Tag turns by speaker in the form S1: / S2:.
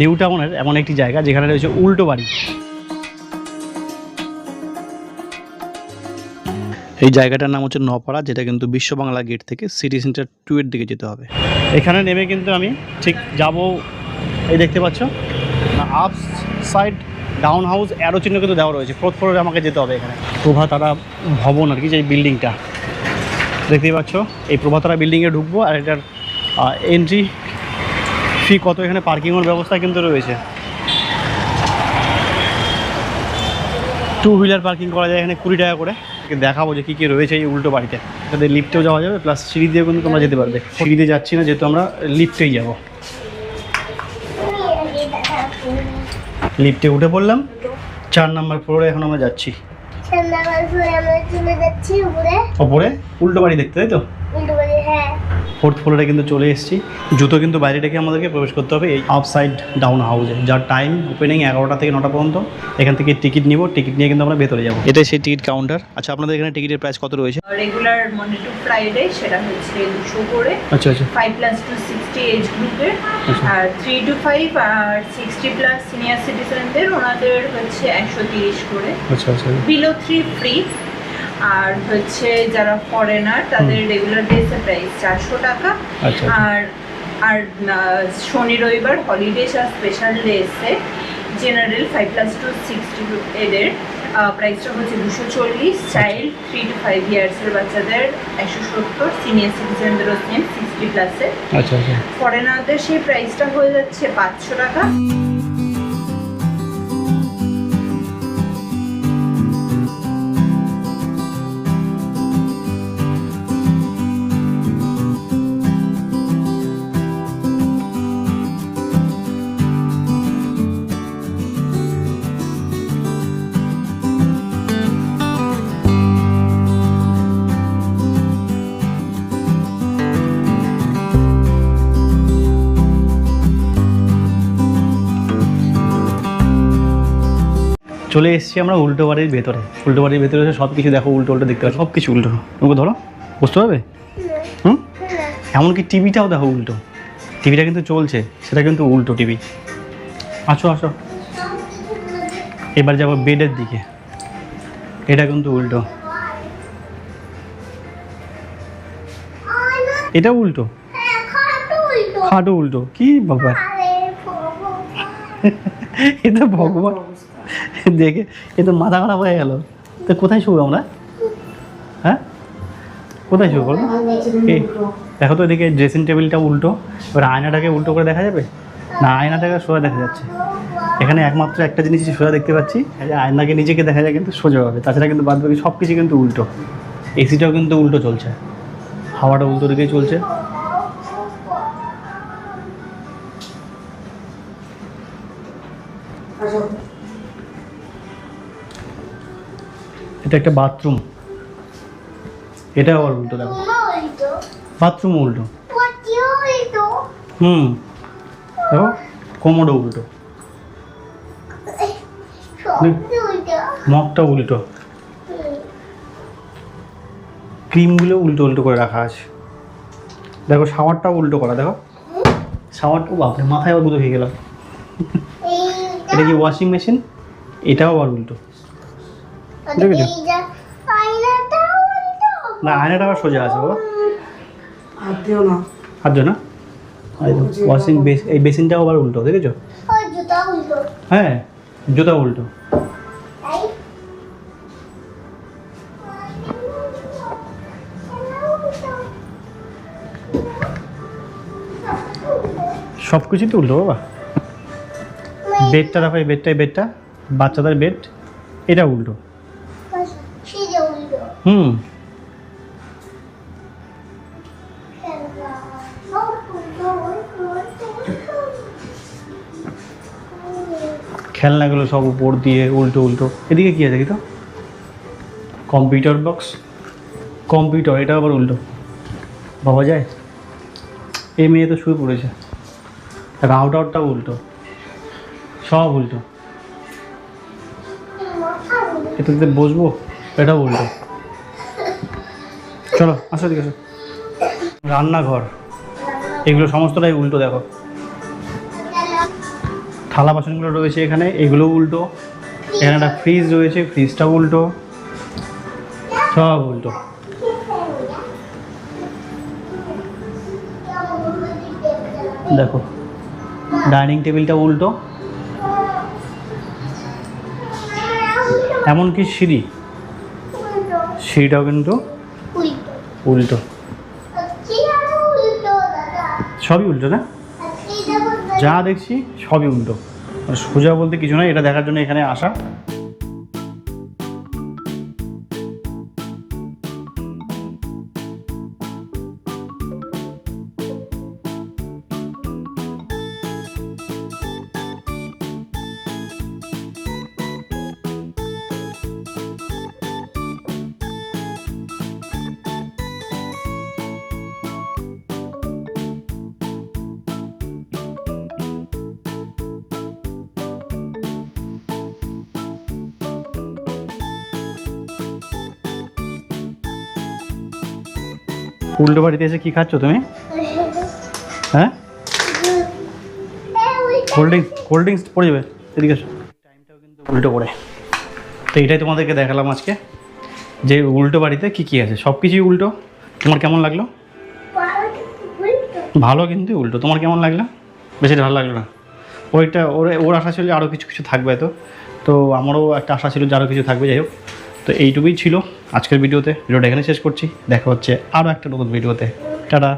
S1: New টাউনের এমন একটি জায়গা যেখানে রয়েছে উল্টো বাড়ি। এই জায়গাটার নাম হচ্ছে নপাড়া, যেটা কিন্তু বিশ্ব বাংলা গেট থেকে সিটি সেন্টার টু এর দিকে যেতে হবে। এখানে নেমে কিন্তু আমি ঠিক যাব, এই দেখতে পাচ্ছ? Upside down house arrow চিহ্ন কিন্তু দেওয়া রয়েছে ফোর্থ ফ্লোরে আমাকে যেতে হবে এখানে। প্রভাতারা ভবন আর কি, যে বিল্ডিংটা দেখতেই পাচ্ছ? এই প্রভাতারা বিল্ডিংয়ে ঢুকবো আর এটার এন্ট্রি ফি কত? এখানে পার্কিংয়ের ব্যবস্থা কিন্তু রয়েছে। টু হুইলার পার্কিং করা যায় এখানে কুড়ি টাকা করে। দেখাবো যে কী কী রয়েছে এই উল্টো বাড়িতে। তাদের লিফটেও যাওয়া যাবে প্লাস সিঁড়ি দিয়েও কিন্তু তোমরা যেতে পারবে। সিঁড়িতে যাচ্ছি না যেহেতু আমরা লিফটেই যাব। লিফটে উঠে পড়লাম। চার নাম্বার ফ্লোরে এখন আমরা যাচ্ছি। ওপরে উল্টো বাড়ি দেখতে তাই তো? ফোর্থ ফ্লোরে কিন্তু চলে এসেছি। জুতো কিন্তু বাইরে রেখে আমাদেরকে প্রবেশ করতে হবে এই আউটসাইড ডাউন হাউসে যার টাইম ওপেনিং এগারোটা থেকে নটা পর্যন্ত এখান থেকে টিকিট নিব টিকিট নিয়ে কিন্তু আমরা ভেতরে যাব। এটাই সেই টিকিট কাউন্টার আচ্ছা আপনাদের এখানে টিকিটের প্রাইস কত রয়েছে?
S2: রেগুলার মন্ডে টু ফ্রাইডে সেটা হচ্ছে দুশো করে।
S1: আচ্ছা আচ্ছা।
S2: Five plus to sixty age গ্রুপের। আর থ্রি টু ফাইভ আর সিক্সটি প্লাস সিনিয়র সিটিজেনদের ওনাদের হচ্ছে একশো তিরিশ করে।
S1: আচ্ছা আচ্ছা।
S2: বিলো থ্রি ফ্রি আর হচ্ছে যারা ফরেনার তাদের রেগুলার ডেসের প্রাইস চারশো টাকা।
S1: আচ্ছা
S2: আর আর শনি রবিবার হলিডেজ আর special ডেসে general five plus to sixty এদের প্রাইসটা হচ্ছে দুশো চল্লিশ। চাইল্ড থ্রি টু ফাইভ ইয়ার্সের বাচ্চাদের একশো সত্তর। সিনিয়র সিটিজেনদেরও সেম সিক্সটি প্লাসের
S1: আচ্ছা আচ্ছা।
S2: ফরেনারদের সেই প্রাইসটা হয়ে যাচ্ছে পাঁচশো টাকা।
S1: চলে এসেছি আমরা উল্টো বাড়ির ভেতরে। উল্টো বাড়ির ভেতরে এসে সব কিছু দেখো উল্টো উল্টো দেখতে পাচ্ছ। সব কিছু উল্টো। তোমাকে ধরো বুঝতে পারবে হুম? এমনকি টিভিটাও দেখো উল্টো? টিভিটা কিন্তু চলছে সেটা কিন্তু উল্টো টিভি। আসো আসো। এবার যাব বেডের দিকে। এটা কিন্তু উল্টো। এটা উল্টো?
S3: হ্যাঁ খাটো উল্টো।
S1: কি ব্যাপার?
S3: আরে ভগবান।
S1: দেখে এ তো মাথা খারাপ হয়ে গেল। তো কোথায় শুবো আমরা? হ্যাঁ? কোথায় শুবো বলো? এই, দেখো তো এদিকে ড্রেসিং টেবিলটা উল্টো এবার আয়নাটাকে উল্টো করে দেখা যাবে? না আয়নাটাকে সোজা দেখা যাচ্ছে। এখানে একমাত্র একটা জিনিস সোজা দেখতে পাচ্ছি আয়নাকে নিজেকে দেখা যায় কিন্তু সোজা হবে তাছাড়া কিন্তু বাদ বাকি সব কিছু কিন্তু উল্টো। এসিটাও কিন্তু উল্টো চলছে। হাওয়াটা উল্টো দিকেই চলছে। এটা একটা বাথরুম এটা আবার উল্টো দেখো। বাথরুম উল্টো? হুম। দেখো কোমরও উল্টো। মগটা উল্টো। ক্রিমগুলো উল্টো উল্টো করে রাখা আছে। দেখো শাওয়ারটাও উল্টো করা দেখো। শাওয়ারটা বাপরে মাথায় আবার গুঁতো খেয়ে গেলাম। এটা কি ওয়াশিং মেশিন এটাও আবার উল্টো। দেখেছ? না আয়নাটা আবার সোজা আছে বাবা।
S4: হাত দিও না।
S1: ওয়াশিং বেস এই বেসিনটাও আবার উল্টো দেখেছ?
S3: ওই জুতা উল্টো।
S1: হ্যাঁ জুতা উল্টো। সব কিছুই তো উল্টো বাবা। বেডটা দেখো এই বেডটা এই বেডটা বাচ্চাদের বেড এটা উল্টো। হুম। খেলনাগুলো সব উপর দিয়ে উল্টো উল্টো। এদিকে কি আছে তো কম্পিউটার বক্স। কম্পিউটার, এটা আবার উল্টো। বাবা যায়। এই মেয়ে তো শুয়ে পড়েছে। রাউটারটাও উল্টো। সব উল্টো। এটাতে বসবো? এটাও উল্টো। চলো, আসো দিকে আসো। রান্নাঘর, এগুলো সমস্তটাই উল্টো, দেখো। থালা বাসনগুলো রয়েছে এখানে এগুলো উল্টো। এখানে একটা ফ্রিজ রয়েছে ফ্রিজটা উল্টো। সব উল্টো। দেখো, ডাইনিং টেবিলটা উল্টো। এমনকি সিঁড়ি। সিঁড়িটাও কিন্তু
S3: উল্টো।
S1: সবই উল্টো না? যা দেখছি সবই উল্টো। সোজা বলতে কিছু নয় এটা দেখার জন্য এখানে আসা। উল্টো বাড়িতে এসে কি খাচ্ছ তুমি? হ্যাঁ? কোল্ড ড্রিঙ্কস কোল্ড ড্রিঙ্কস পড়ে যাবে। এদিকে টাইমটাও কিন্তু উল্টো পড়ে তো এটাই তোমাদেরকে দেখালাম আজকে। যে উল্টো বাড়িতে কি কি আছে? সব কিছুই উল্টো। তোমার কেমন লাগল? ভালো কিন্তু উল্টো। তোমার কেমন লাগল? বেশি ভালো লাগল না। ওইটা ওর ওর আশা ছিল আরও কিছু কিছু থাকবে তো তো আমারও একটা আশা ছিল যে আরও কিছু থাকবে। যাই হোক। তো এইটুকুই ছিল। আজকের ভিডিওতে ভিডিওটা এখানে শেষ করছি। দেখা হচ্ছে আরও একটা নতুন ভিডিওতে টাটা।